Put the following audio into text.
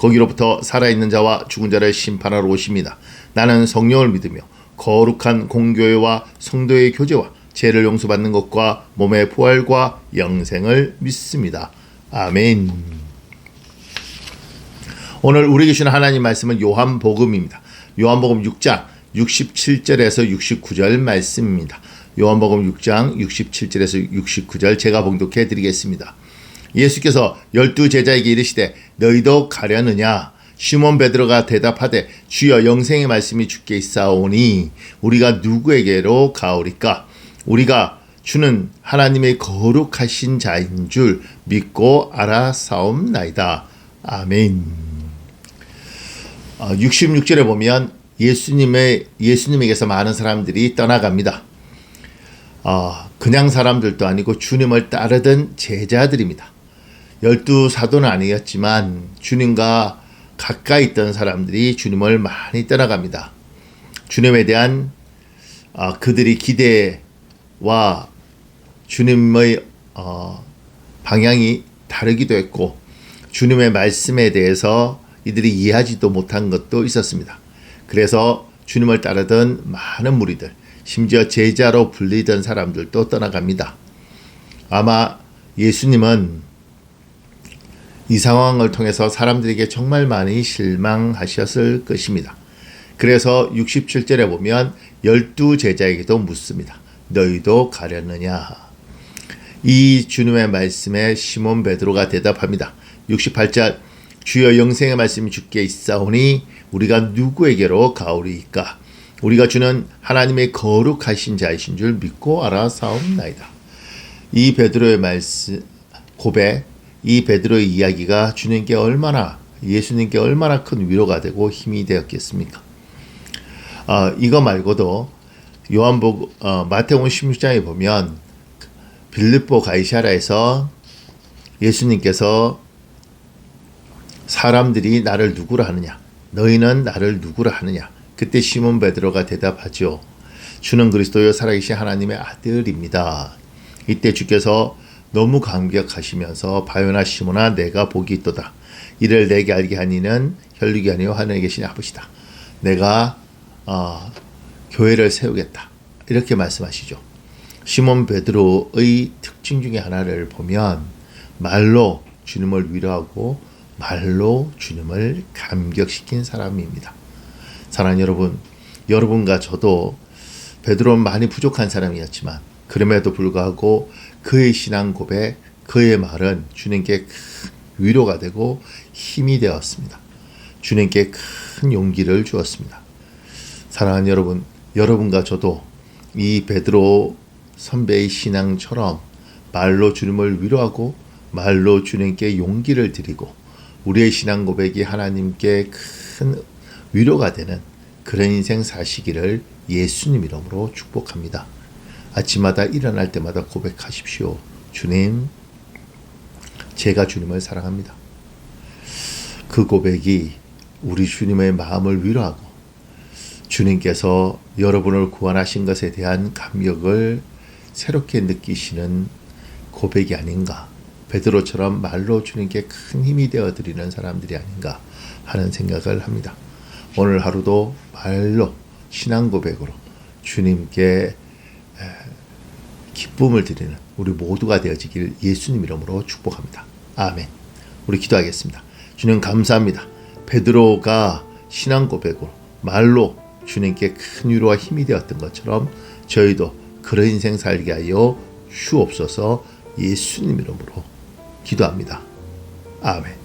거기로부터 살아있는 자와 죽은 자를 심판하러 오십니다. 나는 성령을 믿으며 거룩한 공교회와 성도의 교제와 죄를 용서받는 것과 몸의 부활과 영생을 믿습니다. 아멘. 오늘 우리에게 주는 하나님 말씀은 요한복음입니다. 요한복음 6장 67절에서 69절 말씀입니다. 요한복음 6장 67절에서 69절 제가 봉독해 드리겠습니다. 예수께서 열두 제자에게 이르시되 너희도 가려느냐 시몬 베드로가 대답하되 주여 영생의 말씀이 주께 있사오니 우리가 누구에게로 가오리까 우리가 주는 하나님의 거룩하신 자인 줄 믿고 알아사옵나이다 아멘. 66절에 보면 예수님의 예수님에게서 많은 사람들이 떠나갑니다. 어, 그냥 사람들도 아니고 주님을 따르던 제자들입니다. 열두 사도는 아니었지만 주님과 가까이 있던 사람들이 주님을 많이 떠나갑니다. 주님에 대한 어, 그들이 기대와 주님의 어, 방향이 다르기도 했고 주님의 말씀에 대해서 이들이 이해하지도 못한 것도 있었습니다. 그래서 주님을 따르던 많은 무리들, 심지어 제자로 불리던 사람들도 떠나갑니다. 아마 예수님은 이 상황을 통해서 사람들에게 정말 많이 실망하셨을 것입니다. 그래서 67절에 보면 열두 제자에게도 묻습니다. 너희도 가려느냐? 이 주님의 말씀에 시몬 베드로가 대답합니다. 68절 주여 영생의 말씀이 주께 있사오니 우리가 누구에게로 가오리이까? 우리가 주는 하나님의 거룩하신 자이신 줄 믿고 알아사옵나이다. 이 베드로의 말씀 고백 이 베드로의 이야기가 주님께 얼마나 예수님께 얼마나 큰 위로가 되고 힘이 되었겠습니까? 어, 이거 말고도 요한복 어, 마태복음 16장에 보면 빌립보 가이사라에서 예수님께서 사람들이 나를 누구라 하느냐? 너희는 나를 누구라 하느냐? 그때 시몬 베드로가 대답하죠. 주는 그리스도요 살아계신 하나님의 아들입니다. 이때 주께서 너무 감격하시면서 바요나 시모나 내가 복이 있도다. 이를 내게 알게 하니는 혈육이 아니요 하늘에 계신 아버지다. 내가 어, 교회를 세우겠다. 이렇게 말씀하시죠. 시몬 베드로의 특징 중에 하나를 보면 말로 주님을 위로하고 말로 주님을 감격시킨 사람입니다. 사랑하는 여러분, 여러분과 저도 베드로는 많이 부족한 사람이었지만 그럼에도 불구하고 그의 신앙 고백, 그의 말은 주님께 큰 위로가 되고 힘이 되었습니다. 주님께 큰 용기를 주었습니다. 사랑하는 여러분, 여러분과 저도 이 베드로 선배의 신앙처럼 말로 주님을 위로하고 말로 주님께 용기를 드리고 우리의 신앙 고백이 하나님께 큰 위로가 되는 그런 인생 사시기를 예수님 이름으로 축복합니다. 아침마다 일어날 때마다 고백하십시오. 주님, 제가 주님을 사랑합니다. 그 고백이 우리 주님의 마음을 위로하고 주님께서 여러분을 구원하신 것에 대한 감격을 새롭게 느끼시는 고백이 아닌가. 베드로처럼 말로 주님께 큰 힘이 되어 드리는 사람들이 아닌가 하는 생각을 합니다. 오늘 하루도 말로 신앙 고백으로 주님께 기쁨을 드리는 우리 모두가 되어지길 예수님 이름으로 축복합니다. 아멘. 우리 기도하겠습니다. 주님 감사합니다. 베드로가 신앙 고백으로 말로 주님께 큰 위로와 힘이 되었던 것처럼 저희도 그런 인생 살게 하여 주옵소서 예수님 이름으로 기도합니다. 아멘.